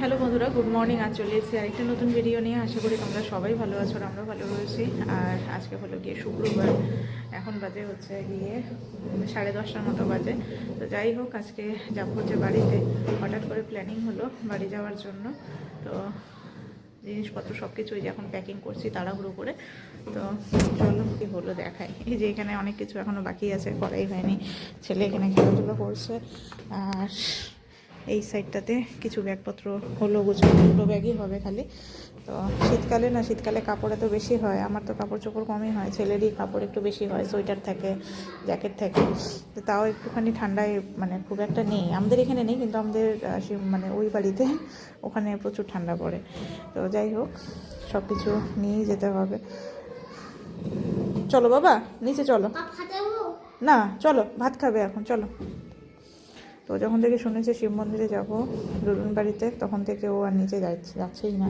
Hello বন্ধুরা good morning আজ চলে এসেছি আরেকটা নতুন ভিডিও নিয়ে। আশা করি তোমরা সবাই ভালো আছো আর আমরাও ভালো রয়েছি। আর আজকে হলো গিয়ে শুক্রবার। এখন বাজে হচ্ছে গিয়ে সাড়ে দশটার মতো বাজে। তো যাই হোক, আজকে যাব হচ্ছে বাড়িতে। হঠাৎ করে প্ল্যানিং হলো বাড়ি যাওয়ার জন্য। তো জিনিসপত্র সব কিছুই যে এখন প্যাকিং করছি তাড়াহুড়ো করে। তো চলো কি হলো দেখাই। এই যে এখানে অনেক কিছু এখনও বাকি আছে, করাই হয়নি। ছেলে এখানে খেলাধুলো করছে। আর এই সাইডটাতে কিছু ব্যাগপত্র হলো গুছানো দুটো ব্যাগই হবে খালি। তো শীতকালে না শীতকালে কাপড় এত বেশি হয় আমার তো কাপড় চোপড় কমই হয় ছেলেরই কাপড় একটু বেশি হয় সোয়েটার থাকে জ্যাকেট থাকে। তো তাও একটুখানি ঠান্ডায় মানে খুব একটা নেই আমাদের এখানে নেই কিন্তু আমাদের মানে ওই বাড়িতে ওখানে প্রচুর ঠান্ডা পড়ে। তো যাই হোক সব কিছু নিয়েই যেতে হবে। চলো বাবা নিচে চলো। না চলো ভাত খাবে এখন চলো। তো যখন থেকে শুনেছে শিব মন্দিরে যাব রুরুন বাড়িতে, তখন থেকে ও আর নিচে যাচ্ছে, যাচ্ছেই না।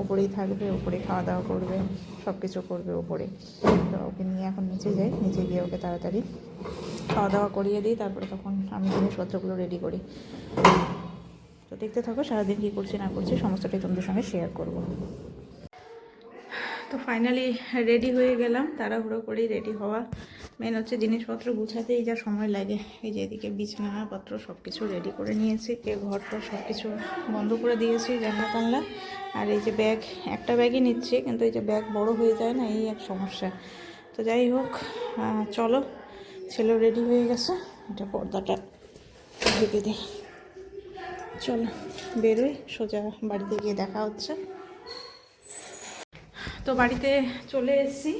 ওপরেই থাকবে ওপরে খাওয়া দাওয়া করবে সব কিছু করবে ওপরে তো ওকে নিয়ে এখন নিচে যাই, নিচে গিয়ে ওকে তাড়াতাড়ি খাওয়া দাওয়া করিয়ে দিই, তারপরে তখন আমি জিনিসপত্রগুলো রেডি করি। তো দেখতে থাকো সারাদিন কী করছি না করছি, সমস্তটাই তোমাদের সঙ্গে শেয়ার করব। তো ফাইনালি রেডি হয়ে গেলাম, তাড়াহুড়ো করেই রেডি হওয়া। মেন হচ্ছে জিনিসপত্র গুছাতেই যা সময় লাগে। এই যে এদিকে বিছানাপত্র সব কিছু রেডি করে নিয়েছি। কে ঘরটা সব কিছু বন্ধ করে দিয়েছি জানলা। টানলা আর এই যে ব্যাগ একটা ব্যাগই নিচ্ছি, কিন্তু এই যে ব্যাগ বড় হয়ে যায় না, এই এক সমস্যা। তো যাই হোক চলো ছেলেও রেডি হয়ে গেছে। এটা পর্দাটা ঢেকে দিই। চলো, বেরোই, সোজা বাড়িতে গিয়ে দেখা হচ্ছে। তো বাড়িতে চলে এসেছি।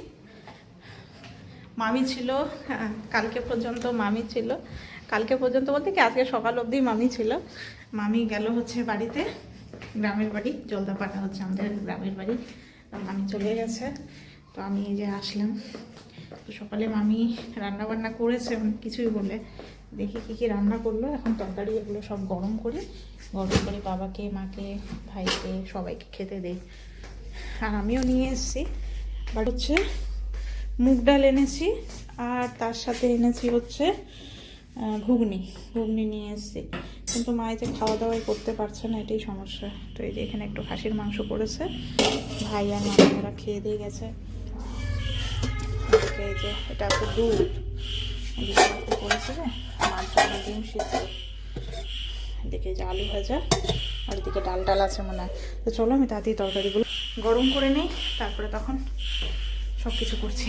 মামি ছিল হ্যাঁ, কালকে পর্যন্ত মামি ছিল। কালকে পর্যন্ত বলতে কি আজকে সকাল অবধি মামি ছিল। মামি গেল হচ্ছে বাড়িতে গ্রামের বাড়ি জলদাপাটা হচ্ছে আমাদের গ্রামের বাড়ি। মামি চলে গেছে তো আমি এই যে আসলাম। তো সকালে মামি রান্না বান্না করেছে কিছুই বলে দেখি কী কী রান্না করল এখন তরকারি এগুলো সব গরম করে গরম করে বাবাকে মাকে ভাইকে সবাইকে খেতে দেয় আর আমিও নিয়ে এসেছি। বাট হচ্ছে মুগ ডাল এনেছি, আর তার সাথে এনেছি হচ্ছে ঘুগনি। ঘুগনি নিয়ে এসেছি। কিন্তু মা যে খাওয়া দাওয়াই করতে পারছে না, এটাই সমস্যা। তো এই যে এখানে একটু খাসির মাংস করেছে ভাই আর মামা ওরা খেয়ে দিয়ে গেছে। এই যে এটা তো দুধ। করেছে এদিকে যে আলু ভাজা, আর এদিকে ডাল ডাল আছে মনে হয়। তো চলো আমি তাড়াতাড়ি তরকারিগুলো গরম করে নিই, তারপরে তখন সব কিছু করছি।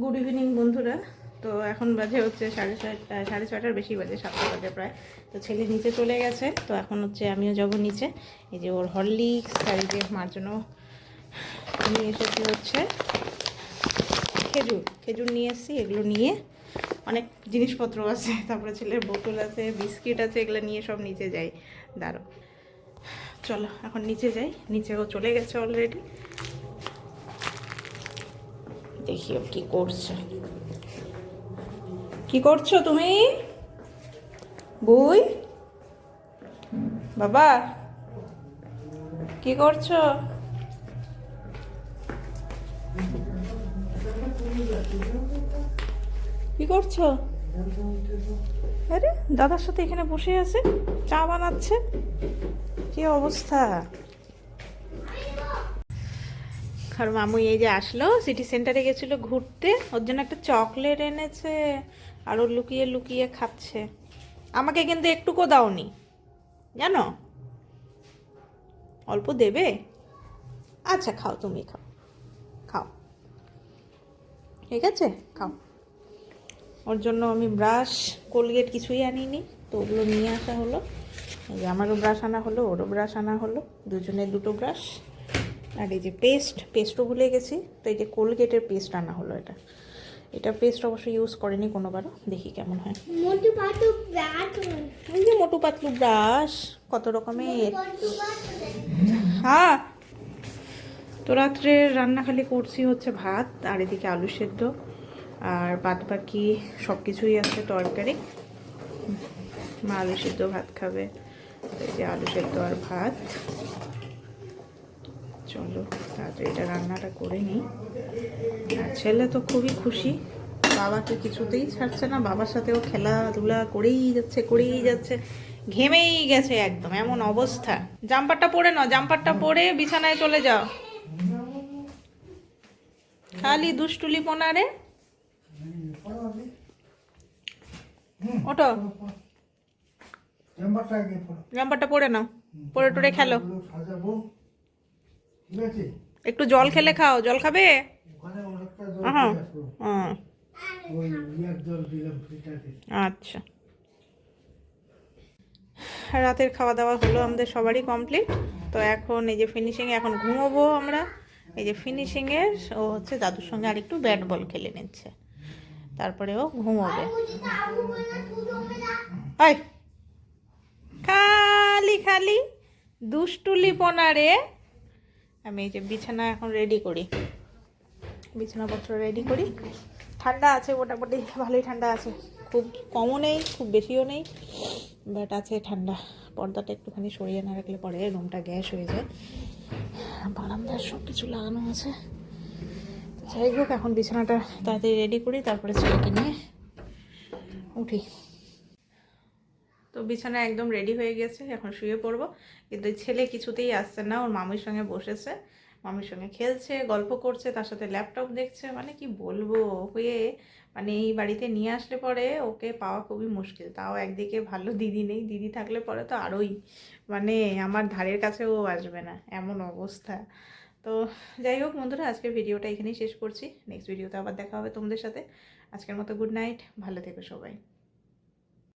গুড ইভিনিং বন্ধুরা। তো এখন বাজে হচ্ছে সাড়ে ছয়টা সাড়ে ছয়টার বেশি বাজে, সাতটা বাজে প্রায়। তো ছেলে নিচে চলে গেছে। তো এখন হচ্ছে আমিও যাব নিচে। এই যে ওর হরলিক্স যে মার জন্য নিয়ে এসেছি হচ্ছে খেজুর। খেজুর নিয়ে এসেছি, এগুলো নিয়ে অনেক জিনিসপত্র আছে। তারপরে ছেলের বোতল আছে, বিস্কিট আছে, এগুলো নিয়ে সব নিচে যাই। দাঁড়ো চলো, এখন নিচে যাই। নিচেও চলে গেছে অলরেডি দেখি কি করছে। কি করছ তুমি? বই? বাবা, কি করছ? কি করছ? আরে, দাদার সাথে এখানে বসে আছে, চা বানাচ্ছে। কি অবস্থা? আর মামু এই যে আসলো সিটি সেন্টারে গেছিল ঘুরতে, ওর জন্য একটা চকলেট এনেছে আর ও লুকিয়ে লুকিয়ে খাচ্ছে। আমাকে কিন্তু একটুকু দাওনি, জানো? অল্প দেবে? আচ্ছা খাও, তুমি খাও খাও। ঠিক আছে? খাও। ওর জন্য আমি ব্রাশ কোলগেট কিছুই আনিনি, তো ওগুলো নিয়ে আসা হলো। যে আমারও ব্রাশ আনা হলো, ওরও ব্রাশ আনা হলো, দুজনের দুটো ব্রাশ আর এই যে পেস্ট পেস্টও ভুলে গেছি। তো এই যে কোলগেটের পেস্ট আনা হলো এটা। এটা পেস্ট অবশ্য ইউজ করেনি কোনোবারও। দেখি কেমন হয়। মোটু যে মোটু পাতলু ব্রাশ কত রকমের। হ্যাঁ। তো রাত্রে রান্না খালি করছি হচ্ছে ভাত আর এদিকে আলু সেদ্ধ আর বাদ বাকি সব কিছুই আছে তরকারি। মা আলু সেদ্ধ ভাত খাবে এই যে আলু সেদ্ধ আর ভাত। চলো তাড়াতাড়ি এটা রান্নাটা করে নিই। আর ছেলে তো খুবই খুশি বাবাকে কিছুতেই ছাড়ছে না বাবার সাথেও খেলাধুলা করেই যাচ্ছে করেই যাচ্ছে ঘেমেই গেছে একদম এমন অবস্থা। জাম্পারটা পরে নাও জাম্পারটা পরে বিছানায় চলে যাও। খালি দুষ্টুলি পোনারে ওটো জাম্পারটা পরে নাও পরে টরে খেলো এগুলো সাজাবো ঠিক আছে একটু জল খেলে খাও। জল খাবে? জল দিলাম ফিল্টারে আচ্ছা। রাতের খাওয়া দাওয়া হলো আমাদের সবারই কমপ্লিট। তো এখন এই যে ফিনিশিং এখন ঘুমোবো আমরা। এই যে ফিনিশিংয়ের ও হচ্ছে দাদুর সঙ্গে আর একটু ব্যাট বল খেলে নিচ্ছে। তারপরে ও ঘুমোবে। খালি খালি দুষ্টুলি পোনারে আমি এই যে বিছানা এখন রেডি করি। বিছানাপত্র রেডি করি। ঠান্ডা আছে, মোটামুটি ভালোই ঠান্ডা আছে। খুব কমও নেই, খুব বেশিও নেই বাট আছে ঠান্ডা। পর্দাটা একটুখানি সরিয়ে না রাখলে পরে রুমটা গ্যাস হয়ে যায়। বারান্দার সব কিছু লাগানো আছে। যাই হোক, এখন বিছানাটা তাড়াতাড়ি রেডি করি, তারপরে ছেলেকে নিয়ে উঠি। বিছানা একদম রেডি হয়ে গেছে, এখন শুয়ে পড়ব। কিন্তু ছেলে কিছুতেই আসছে না, ওর মামির সঙ্গে বসেছে। মামির সঙ্গে খেলছে, গল্প করছে, তার সাথে ল্যাপটপ দেখছে। মানে কি বলব, হয়ে মানে এই বাড়িতে নিয়ে আসলে পরে ওকে পাওয়া খুবই মুশকিল। তাও একদিকে ভালো দিদি নেই, দিদি থাকলে পরে তো আরোই। মানে আমার ধারের কাছেও আসবে না, এমন অবস্থা। তো যাই হোক বন্ধুরা, আজকের ভিডিওটা এখানেই শেষ করছি। নেক্সট ভিডিওতে আবার দেখা হবে তোমাদের সাথে। আজকের মতো গুড নাইট ভালো থেকো সবাই।